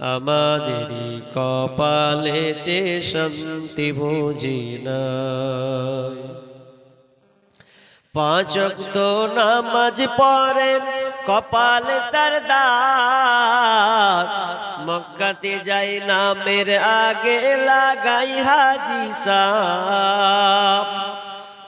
আমাদেরই কপালেতে শান্তি বুঝি নাই পাঁচ তো নামাজ পড়ে, কপাল তার দাগ। মক্কাতে যাই নামের আগে লাগাই হাজি সাপ।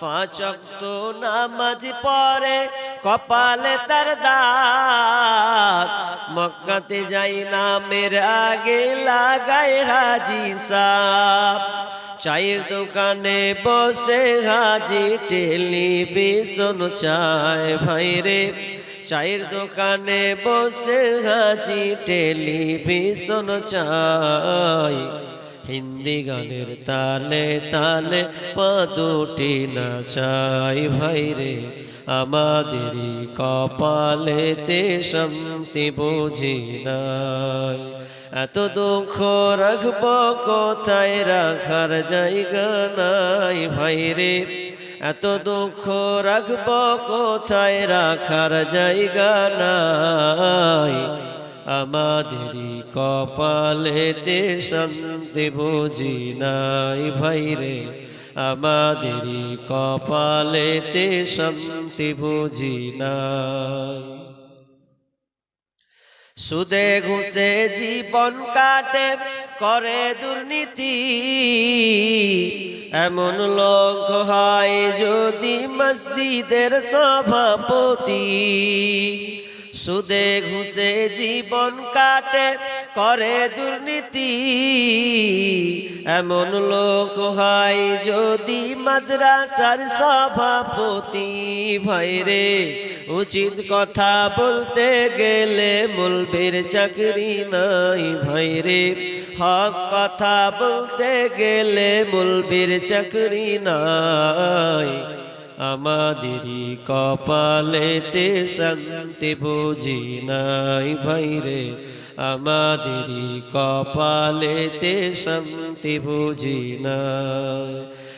পাঁচ তো নামাজ পড়ে কপালে তার দাগ। মক্কাতে যাই নামের আগে লাগাই হাজি সাপ চায়ের দোকানে বসে হাজি টেলিভিশন চায়। ভাই রে, চায়ের দোকানে বসে হাজি টেলিভিশন চায়। হিন্দি গানের তালে তালে পা দুটি নাচাই ভাই রে। আমাদেরই কপালেতে শান্তি বুঝি নাই। এত দুঃখ রাখব কোথায়? রাখার জায়গা নাই ভাই রে। এত দুঃখ রাখব কোথায়? রাখার জায়গা নাই। আমাদেরই কপালেতে শান্তি বুঝি নাই ভাই রে। আমাদেরই কপালেতে শান্তি বুঝি নাই। সুদে ঘুষে জীবন কাটে, করে দুর্নীতি। এমন লোক হয় যদি মসজিদের সভাপতি। সুদে ঘুষে জীবন কাটে, করে দুর্নীতি। এমন লোক হয় যদি মাদ্রাসার সভাপতি। ভাইরে উচিত কথা বলতে গেলে মুলবের চাকরি নাই। ভাইরে হক কথা বলতে গেলে মুলবের চাকরি নাই। আমাদেরই কপালেতে শান্তি বুঝি নাই ভাইরে আমাদেরই কপালেতে শান্তি বুঝি নাই।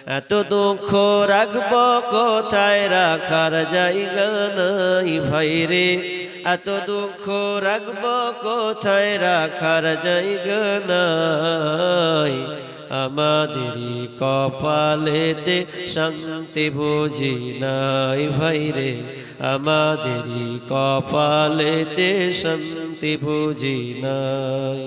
এত দুঃখ রাখব কোথায় রাখার জায়গা নাই ভাইরে এত দুঃখ রাখব কোথায় রাখার জায়গা নাই। আমাদেরই কপালেতে শান্তি বুঝি নাই ভাইরে আমাদেরই কপালেতে শান্তি বুঝি নাই।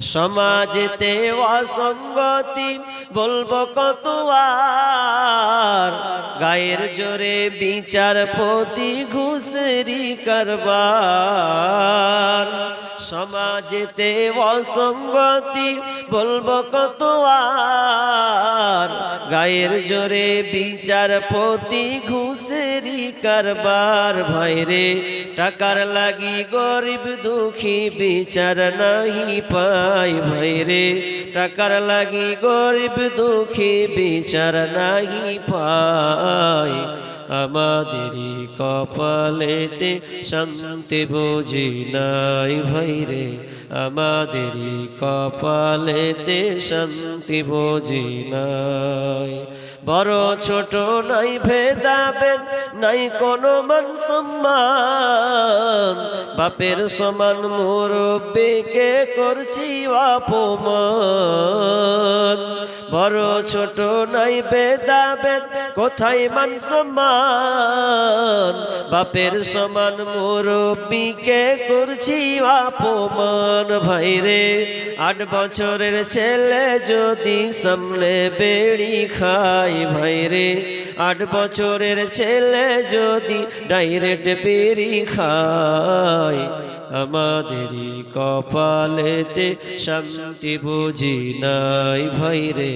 সমাজেতে অসঙ্গতি বলব কত আর গায়ের জোরে বিচার প্রতি ঘুষেরি কারবার। সমাজেতে অসঙ্গতি বলব কত আর গায়ের জোরে বিচার প্রতি ঘুষেরি কারবার ভাইরে টাকার লাগি গরিব দুঃখী বিচার নাহি পাই ভাইরে টাকার লাগি গরিব দুঃখী বিচার নাহি পাই আমাদেরই কপালেতে শান্তি বুঝি নাই ভাইরে আমাদেরই কপালেতে শান্তি বুঝি নাই। বড় ছোট নাই ভেদাবেন নাই কোনো মান সম্মান। বাপের সমান মোর বেকে করছি অপমান। বড় ছোট নাই ভেদাভেদ, কোথায় মান সম্মান? বাপের সমান মুরব্বীকে করছি অপমান। ভাইরে আট বছরের ছেলে যদি সামলে বেড়ি খাই ভাইরে আট বছরের ছেলে যদি ডাইরেক্ট বেরি খায় আমাদেরই কপালেতে শান্তি বুঝি নাই ভাইরে